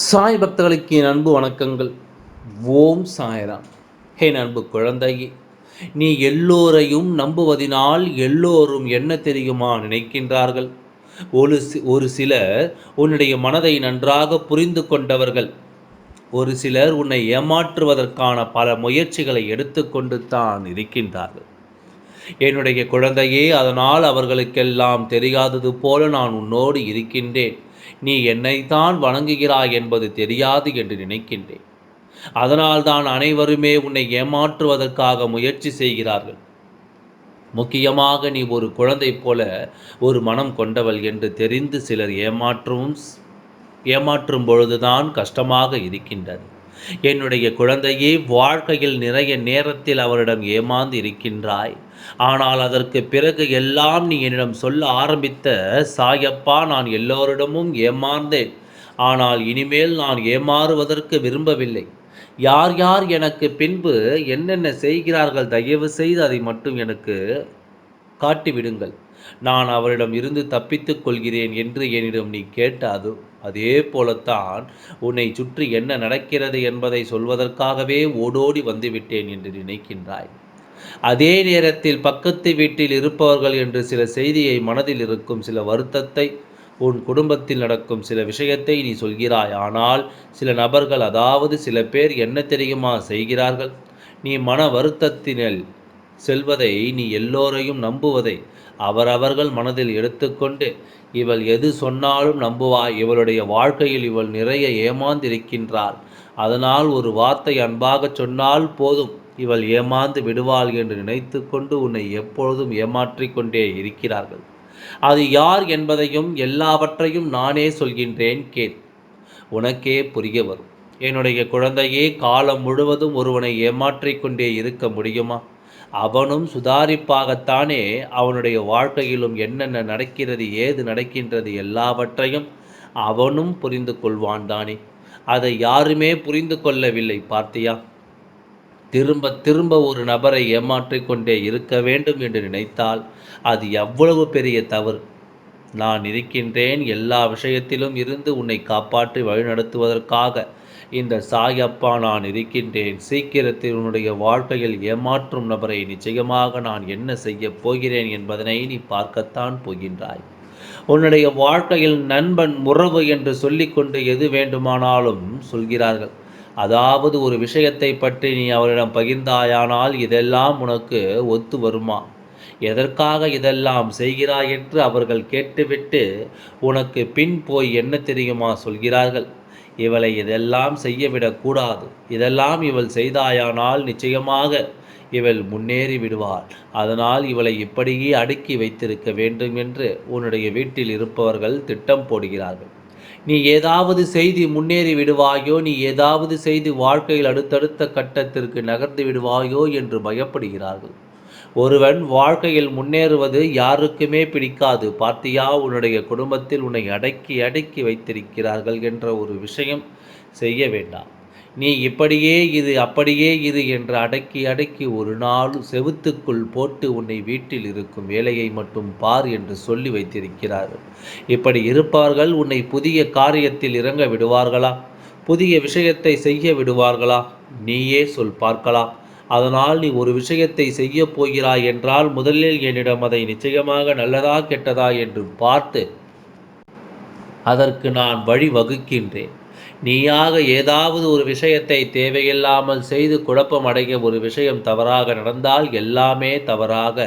சாய் பக்தர்களுக்கு என் அன்பு வணக்கங்கள். ஓம் சாய்ராம். என் அன்பு குழந்தையே நீ எல்லோரையும் நம்புவதினால் எல்லோரும் என்ன தெரியுமா நினைக்கின்றார்கள்? ஒரு ஒரு சிலர் உன்னுடைய மனதை நன்றாக புரிந்து கொண்டவர்கள். ஒரு சிலர் உன்னை ஏமாற்றுவதற்கான பல முயற்சிகளை எடுத்துக்கொண்டு தான் இருக்கின்றார்கள். என்னுடைய குழந்தையே அதனால் அவர்களுக்கெல்லாம் தெரியாதது போல நான் உன்னோடு இருக்கின்றேன். நீ என்னைத்தான் வணங்குகிறாய் என்பது தெரியாது என்று நினைக்கின்றேன். அதனால்தான் அனைவருமே உன்னை ஏமாற்றுவதற்காக முயற்சி செய்கிறார்கள். முக்கியமாக நீ ஒரு குழந்தை போல ஒரு மனம் கொண்டவள் என்று தெரிந்து சிலர் ஏமாற்றவும் ஏமாற்றும் பொழுதுதான் கஷ்டமாக இருக்கின்றது. என்னுடைய குழந்தையே வாழ்க்கையில் நிறைய நேரத்தில் அவரிடம் ஏமாந்து இருக்கின்றாய். ஆனால் அதற்கு பிறகு எல்லாம் நீ என்னிடம் சொல்ல ஆரம்பித்த சாயப்பா நான் எல்லோரிடமும் ஏமாந்தேன். ஆனால் இனிமேல் நான் ஏமாறுவதற்கு விரும்பவில்லை. யார் யார் எனக்கு பின்பு என்னென்ன செய்கிறார்கள் தயவு செய்து அதை மட்டும் எனக்கு காட்டிவிடுங்கள். நான் அவரிடம் இருந்து தப்பித்துக் கொள்கிறேன் என்று என்னிடம் நீ கேட்டாதோ? அதே போலத்தான் உன்னை சுற்றி என்ன நடக்கிறது என்பதை சொல்வதற்காகவே ஓடோடி வந்துவிட்டேன் என்று நினைக்கின்றாய். அதே நேரத்தில் பக்கத்து வீட்டில் இருப்பவர்கள் என்று சில செய்தியை மனதில் இருக்கும் சில வருத்தத்தை உன் குடும்பத்தில் நடக்கும் சில விஷயத்தை நீ சொல்கிறாய். ஆனால் சில நபர்கள் அதாவது சில பேர் என்ன தெரியுமா செய்கிறார்கள்? நீ மன வருத்தத்தினில் செல்வதை நீ எல்லோரையும் நம்புவதை. அவரவர்கள் மனதில் எடுத்துக்கொண்டு இவள் எது சொன்னாலும் நம்புவாய். இவளுடைய வாழ்க்கையில் இவள் நிறைய ஏமாந்திருக்கின்றாள். அதனால் ஒரு வார்த்தை அன்பாக சொன்னால் போதும். இவள் ஏமாந்து விடுவாள் என்று நினைத்து கொண்டு உன்னை எப்பொழுதும் ஏமாற்றிக் கொண்டே இருக்கிறார்கள். அது யார் என்பதையும் எல்லாவற்றையும் நானே சொல்கின்றேன் கேள். உனக்கே புரிய வரும். என்னுடைய குழந்தையே காலம் முழுவதும் ஒருவனை ஏமாற்றிக் கொண்டே இருக்க முடியுமா? அவனும் சுதாரிப்பாகத்தானே அவனுடைய வாழ்க்கையிலும் என்னென்ன நடக்கிறது ஏது நடக்கின்றது எல்லாவற்றையும் அவனும் புரிந்து கொள்வான் தானே. அதை யாருமே புரிந்து கொள்ளவில்லை பார்த்தியா? திரும்ப திரும்ப ஒரு நபரை ஏமாற்றிக்கொண்டே இருக்க வேண்டும் என்று நினைத்தால் அது எவ்வளவு பெரிய தவறு. நான் இருக்கின்றேன் எல்லா விஷயத்திலும் இருந்து உன்னை காப்பாற்றி வழிநடத்துவதற்காக. இந்த சாயப்பா நான் இருக்கின்றேன். சீக்கிரத்தில் உன்னுடைய வாழ்க்கையில் ஏமாற்றும் நபரை நிச்சயமாக நான் என்ன செய்யப் போகிறேன் என்பதனை நீ பார்க்கத்தான் போகின்றாய். உன்னுடைய வாழ்க்கையில் நண்பன் உறவு என்று சொல்லிக்கொண்டு எது வேண்டுமானாலும் சொல்கிறார்கள். அதாவது ஒரு விஷயத்தை பற்றி நீ அவரிடம் பகிர்ந்தாயானால் இதெல்லாம் உனக்கு ஒத்து வருமா? எதற்காக இதெல்லாம் செய்கிறாய் என்று அவர்கள் கேட்டுவிட்டு உனக்கு பின் போய் என்ன தெரியுமா சொல்கிறார்கள்? இவளை இதெல்லாம் செய்யவிடக்கூடாது இதெல்லாம் இவள் செய்தாயானால் நிச்சயமாக இவள் முன்னேறி விடுவாள். அதனால் இவளை இப்படியே அடுக்கி வைத்திருக்க வேண்டும் என்று உன்னுடைய வீட்டில் இருப்பவர்கள் திட்டம் போடுகிறார்கள். நீ ஏதாவது செய்து முன்னேறி விடுவாயோ நீ ஏதாவது செய்து வாழ்க்கையில் அடுத்தடுத்த கட்டத்திற்கு நகர்ந்து விடுவாயோ என்று பயப்படுகிறார்கள். ஒருவன் வாழ்க்கையில் முன்னேறுவது யாருக்குமே பிடிக்காது. பார்த்தியா உன்னுடைய குடும்பத்தில் உன்னை அடக்கி அடக்கி வைத்திருக்கிறார்கள் என்ற ஒரு விஷயம் செய்ய வேண்டாம். நீ இப்படியே இது அப்படியே இது என்று அடக்கி அடக்கி ஒரு நாள் செவுத்துக்குள் போட்டு உன்னை வீட்டில் இருக்கும் வேலையை மட்டும் பார் என்று சொல்லி வைத்திருக்கிறார்கள். இப்படி இருப்பார்கள் உன்னை புதிய காரியத்தில் இறங்க விடுவார்களா? புதிய விஷயத்தை செய்ய விடுவார்களா? நீயே சொல் பார்க்கலாம். அதனால் நீ ஒரு விஷயத்தை செய்ய போகிறாய் என்றால் முதலில் என்னிடம் அதை நிச்சயமாக நல்லதா கெட்டதா என்று பார்த்து அதற்கு நான் வழி வகுக்கின்றேன். நீயாக ஏதாவது ஒரு விஷயத்தை தேவையில்லாமல் செய்து குழப்பம் அடைய ஒரு விஷயம் தவறாக நடந்தால் எல்லாமே தவறாக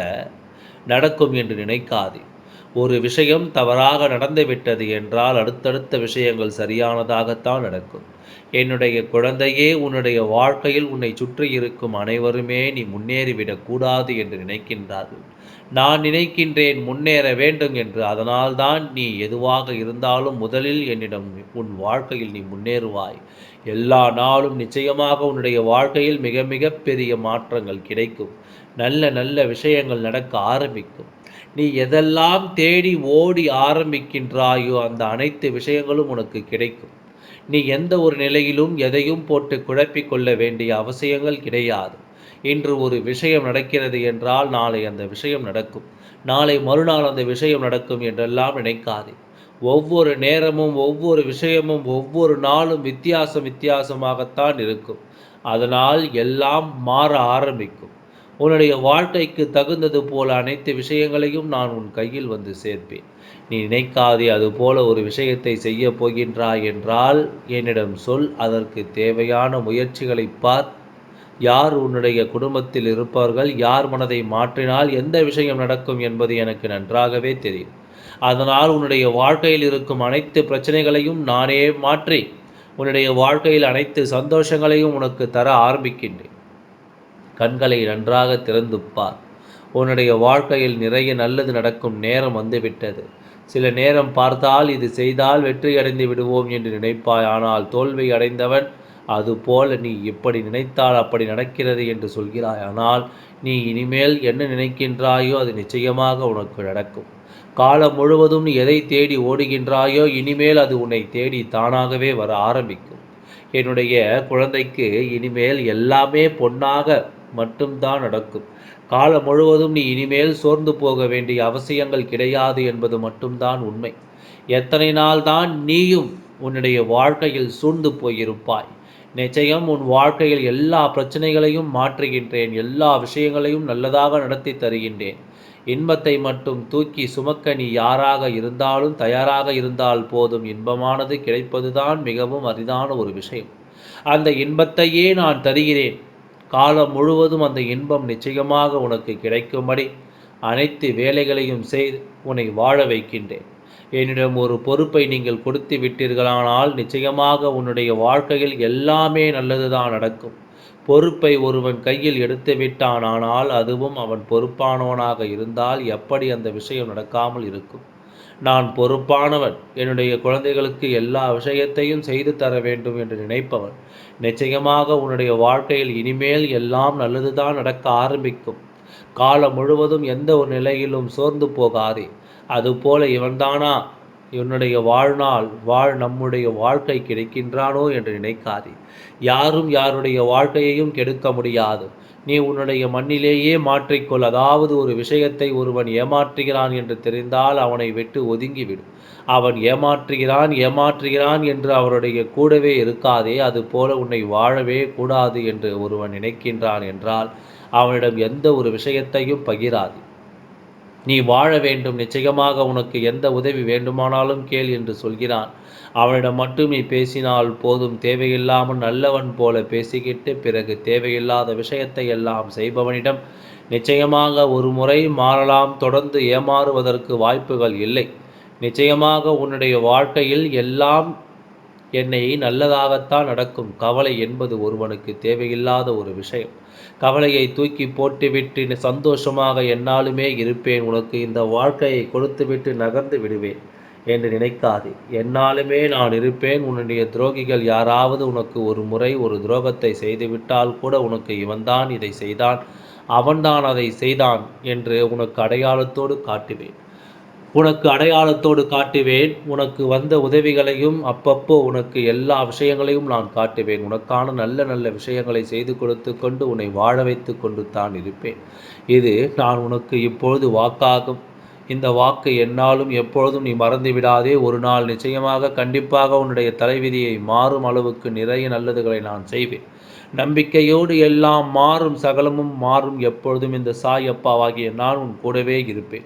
நடக்கும் என்று நினைக்காதே. ஒரு விஷயம் தவறாக நடந்துவிட்டது என்றால் அடுத்தடுத்த விஷயங்கள் சரியானதாகத்தான் நடக்கும். என்னுடைய குழந்தையே உன்னுடைய வாழ்க்கையில் உன்னை சுற்றி இருக்கும் அனைவருமே நீ முன்னேறிவிடக் கூடாது என்று நினைக்கின்றார்கள். நான் நினைக்கின்றேன் முன்னேற வேண்டும் என்று. அதனால்தான் நீ எதுவாக இருந்தாலும் முதலில் என்னிடம் உன் வாழ்க்கையில் நீ முன்னேறுவாய். எல்லா நாளும் நிச்சயமாக உன்னுடைய வாழ்க்கையில் மிக மிக பெரிய மாற்றங்கள் கிடைக்கும். நல்ல நல்ல விஷயங்கள் நடக்க ஆரம்பிக்கும். நீ எதெல்லாம் தேடி ஓடி ஆரம்பிக்கின்றாயோ அந்த அனைத்து விஷயங்களும் உனக்கு கிடைக்கும். நீ எந்த ஒரு நிலையிலும் எதையும் போட்டு குழப்பிக் கொள்ள வேண்டிய அவசியங்கள் கிடையாது. இன்று ஒரு விஷயம் நடக்கிறது என்றால் நாளை அந்த விஷயம் நடக்கும். நாளை மறுநாள் அந்த விஷயம் நடக்கும் என்றெல்லாம் நினைக்காதே. ஒவ்வொரு நேரமும் ஒவ்வொரு விஷயமும் ஒவ்வொரு நாளும் வித்தியாசம் வித்தியாசமாகத்தான் இருக்கும். அதனால் எல்லாம் மாற ஆரம்பிக்கும். உன்னுடைய வாழ்க்கைக்கு தகுந்தது போல அனைத்து விஷயங்களையும் நான் உன் கையில் வந்து சேர்ப்பேன். நீ நினைக்காதே அது போல ஒரு விஷயத்தை செய்ய போகின்றாய் என்றால் என்னிடம் சொல். அதற்கு தேவையான முயற்சிகளை பார். யார் உன்னுடைய குடும்பத்தில் இருப்பார்கள் யார் மனதை மாற்றினால் எந்த விஷயம் நடக்கும் என்பது எனக்கு நன்றாகவே தெரியும். அதனால் உன்னுடைய வாழ்க்கையில் இருக்கும் அனைத்து பிரச்சனைகளையும் நானே மாற்றி உன்னுடைய வாழ்க்கையில் அனைத்து சந்தோஷங்களையும் உனக்கு தர ஆரம்பிக்கின்றேன். கண்களை நன்றாக திறந்து பார் உன்னுடைய வாழ்க்கையில் நிறைய நல்லது நடக்கும் நேரம் வந்துவிட்டது. சில நேரம் பார்த்தால் இது செய்தால் வெற்றி அடைந்து விடுவோம் என்று நினைப்பாய். ஆனால் தோல்வி அடைந்தவன் அதுபோல நீ எப்படி நினைத்தால் அப்படி நடக்கிறது என்று சொல்கிறாய். ஆனால் நீ இனிமேல் என்ன நினைக்கின்றாயோ அது நிச்சயமாக உனக்கு நடக்கும். காலம் முழுவதும் நீ எதை தேடி ஓடுகின்றாயோ இனிமேல் அது உன்னை தேடி தானாகவே வர ஆரம்பிக்கும். என்னுடைய குழந்தைக்கு இனிமேல் எல்லாமே பொன்னாக மட்டும்தான் நடக்கும். காலம் முழுவதும் நீ இனிமேல் சோர்ந்து போக வேண்டிய அவசியங்கள் கிடையாது என்பது மட்டும்தான் உண்மை. எத்தனை நாள்தான் நீயும் உன்னுடைய வாழ்க்கையில் சூழ்ந்து போயிருப்பாய். நிச்சயம் உன் வாழ்க்கையில் எல்லா பிரச்சனைகளையும் மாற்றுகின்றேன் எல்லா விஷயங்களையும் நல்லதாக நடத்தி தருகின்றேன். இன்பத்தை மட்டும் தூக்கி சுமக்க நீ யாராக இருந்தாலும் தயாராக இருந்தால் போதும். இன்பமானது கிடைப்பதுதான் மிகவும் அரிதான ஒரு விஷயம். அந்த இன்பத்தையே நான் தருகிறேன். காலம் முழுவதும் அந்த இன்பம் நிச்சயமாக உனக்கு கிடைக்கும்படி அனைத்து வேலைகளையும் செய்து உன்னை வாழ வைக்கின்றேன். என்னிடம் ஒரு பொறுப்பை நீங்கள் கொடுத்து விட்டீர்களானால் நிச்சயமாக உன்னுடைய வாழ்க்கையில் எல்லாமே நல்லதுதான் நடக்கும். பொறுப்பை ஒருவன் கையில் எடுத்து விட்டானானால் அதுவும் அவன் பொறுப்பானவனாக இருந்தால் எப்படி அந்த விஷயம் நடக்காமல் இருக்கும்? நான் பொறுப்பானவன். என்னுடைய குழந்தைகளுக்கு எல்லா விஷயத்தையும் செய்து தர வேண்டும் என்று நினைப்பவன். நிச்சயமாக உன்னுடைய வாழ்க்கையில் இனிமேல் எல்லாம் நல்லதுதான் நடக்க ஆரம்பிக்கும். காலம் முழுவதும் எந்த ஒரு நிலையிலும் சோர்ந்து போகாதே. அதுபோல இவன்தானா? இவனுடைய வாழ்நாள் வாழ் நம்முடைய வாழ்க்கை கிடைக்கின்றானோ என்று நினைக்காதே. யாரும் யாருடைய வாழ்க்கையையும் கெடுக்க முடியாது. நீ உன்னுடைய மண்ணிலேயே மாற்றிக்கொள். அதாவது ஒரு விஷயத்தை ஒருவன் ஏமாற்றுகிறான் என்று தெரிந்தால் அவனை விட்டு ஒதுங்கிவிடும் அவன் ஏமாற்றுகிறான் ஏமாற்றுகிறான் என்று அவருடைய கூடவே இருக்காதே. அது போல உன்னை வாழவே கூடாது என்று ஒருவன் நினைக்கின்றான் என்றால் அவனிடம் எந்த ஒரு விஷயத்தையும் பகிராது. நீ வாழ வேண்டும் நிச்சயமாக உனக்கு எந்த உதவி வேண்டுமானாலும் கேள் என்று சொல்கிறான். அவனிடம் மட்டும் நீ பேசினால் போதும் தேவையில்லாமல் நல்லவன் போல பேசிக்கிட்டு பிறகு தேவையில்லாத விஷயத்தை எல்லாம் செய்பவனிடம் நிச்சயமாக ஒரு முறை மாறலாம் தொடர்ந்து ஏமாறுவதற்கு வாய்ப்புகள் இல்லை. நிச்சயமாக உன்னுடைய வாழ்க்கையில் எல்லாம் என்னை நல்லதாகத்தான் நடக்கும். கவலை என்பது ஒருவனுக்கு தேவையில்லாத ஒரு விஷயம். கவலையை தூக்கி போட்டுவிட்டு சந்தோஷமாக என்னாலுமே இருப்பேன். உனக்கு இந்த வாழ்க்கையை கொடுத்துவிட்டு நகர்ந்து விடுவேன் என்று நினைக்காது. என்னாலுமே நான் இருப்பேன். உன்னுடைய துரோகிகள் யாராவது உனக்கு ஒரு முறை ஒரு துரோகத்தை செய்துவிட்டால் கூட உனக்கு இவன்தான் இதை செய்தான். அவன்தான் அதை செய்தான் என்று உனக்கு அடையாளத்தோடு காட்டுவேன். உனக்கு அடையாளத்தோடு காட்டுவேன். உனக்கு வந்த உதவிகளையும் அப்பப்போ உனக்கு எல்லா விஷயங்களையும் நான் காட்டுவேன். உனக்கான நல்ல நல்ல விஷயங்களை செய்து கொடுத்து கொண்டு உன்னை வாழ வைத்து கொண்டு தான் இருப்பேன். இது நான் உனக்கு இப்பொழுது வாக்காகும். இந்த வாக்கு என்னாலும் எப்பொழுதும் நீ மறந்து விடாதே. ஒரு நாள் நிச்சயமாக கண்டிப்பாக உன்னுடைய தலைவிதியை மாறும் அளவுக்கு நிறைய நல்லதுகளை நான் செய்வேன். நம்பிக்கையோடு எல்லாம் மாறும் சகலமும் மாறும். எப்பொழுதும் இந்த சாய் அப்பாவாகிய நான் உன் கூடவே இருப்பேன்.